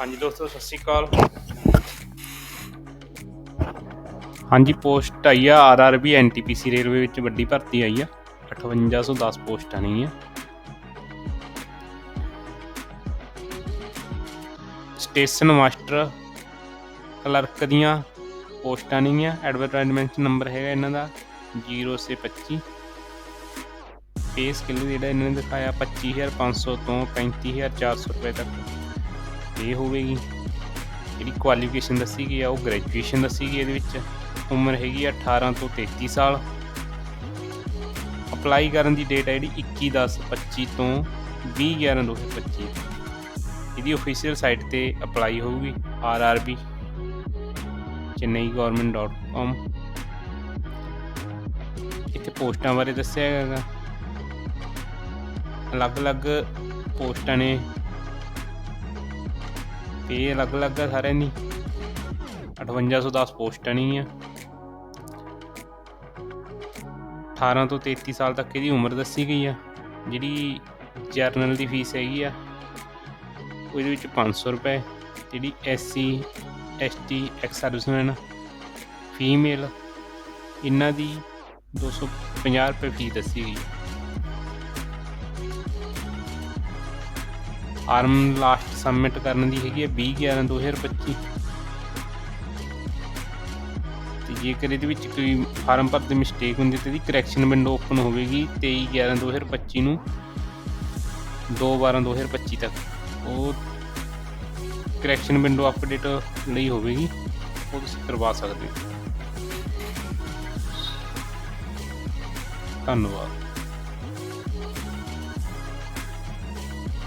ਹਾਂਜੀ ਦੋਸਤੋ, ਸਤਿ ਸ਼੍ਰੀ ਅਕਾਲ। ਹਾਂਜੀ, ਪੋਸਟ ਆਈ ਆ ਆਰਆਰਬੀ ਐਨਟੀਪੀਸੀ ਰੇਲਵੇ ਵਿੱਚ ਵੱਡੀ ਭਰਤੀ ਆਈ ਆ। 5810 ਪੋਸਟਾਂ ਨਹੀਂ ਸਟੇਸ਼ਨ ਮਾਸਟਰ, ਕਲਰਕ ਦੀਆਂ ਪੋਸਟਾਂ ਨਹੀਂ ਆ। ਐਡਵਰਟਾਈਜ਼ਮੈਂਟ ਨੰਬਰ ਹੈਗਾ ਇਹਨਾਂ ਦਾ 0 ਸੇ 25 ਪੇ ਸਕਿੱਲ ਜਿਹੜਾ ਇਹਨਾਂ ਨੇ ਦਿਖਾਇਆ 25500 ਤੋਂ 35400 ਰੁਪਏ ਤੱਕ। ਪੇ ਹੋਵੇਗੀ ਜਿਹੜੀ ਕੁਆਲੀਫਿਕੇਸ਼ਨ ਦੱਸੀ ਗਈ ਆ, ਉਹ ਗ੍ਰੈਜੂਏਸ਼ਨ ਦੱਸੀ ਗਈ ਇਹਦੇ ਵਿੱਚ। ਉਮਰ ਹੈਗੀ ਆ 18 ਤੋਂ 33 ਸਾਲ। ਅਪਲਾਈ ਕਰਨ ਦੀ ਡੇਟ ਹੈ ਜਿਹੜੀ 21 10 25 ਤੋਂ 20 11 2025 ਇਹਦੀ ਅਫੀਸ਼ੀਅਲ ਸਾਈਟ ਤੇ ਅਪਲਾਈ ਹੋਊਗੀ rrb chennaigovernment.com ਇੱਥੇ ਪੋਸਟਾਂ ਬਾਰੇ ਦੱਸਿਆ ਹੈਗਾ। ਅਲੱਗ-ਅਲੱਗ ਪੋਸਟਾਂ ਨੇ ਤੇ ਇਹ ਅਲੱਗ-ਅਲੱਗ ਆ ਸਾਰਿਆਂ ਦੀ। 5810 ਪੋਸਟਾਂ ਨਹੀਂ ਆ। 18 ਤੋਂ 33 ਸਾਲ ਤੱਕ ਇਹਦੀ ਉਮਰ ਦੱਸੀ ਗਈ ਆ। ਜਿਹੜੀ ਜਰਨਲ ਦੀ ਫੀਸ ਹੈਗੀ ਆ, ਉਹਦੇ ਵਿੱਚ 500 ਰੁਪਏ। ਜਿਹੜੀ SC ST ex serviceman female, ਇਹਨਾਂ ਦੀ 250 ਰੁਪਏ ਫੀਸ ਦੱਸੀ ਗਈ ਆਰਮ ਲਾਸਟ ਸਬਮਿਟ ਕਰਨ ਦੀ ਹੈਗੀ ਹੈ 20 11 2025 ਤੇ ਜੇਕਰ ਇਹਦੇ ਵਿੱਚ ਕੋਈ ਫਾਰਮ ਭਰਦੇ ਮਿਸਟੇਕ ਹੁੰਦੀ ਤੇ ਇਹਦੀ ਕਰੈਕਸ਼ਨ ਵਿੰਡੋ ਓਪਨ ਹੋਵੇਗੀ 23 11 2025 ਨੂੰ 2 12 2025 ਤੱਕ। ਉਹ ਕਰੈਕਸ਼ਨ ਵਿੰਡੋ ਅਪਡੇਟ ਲਈ ਹੋਵੇਗੀ, ਉਹ ਤੁਸੀਂ ਕਰਵਾ ਸਕਦੇ ਹੋ। ਧੰਨਵਾਦ।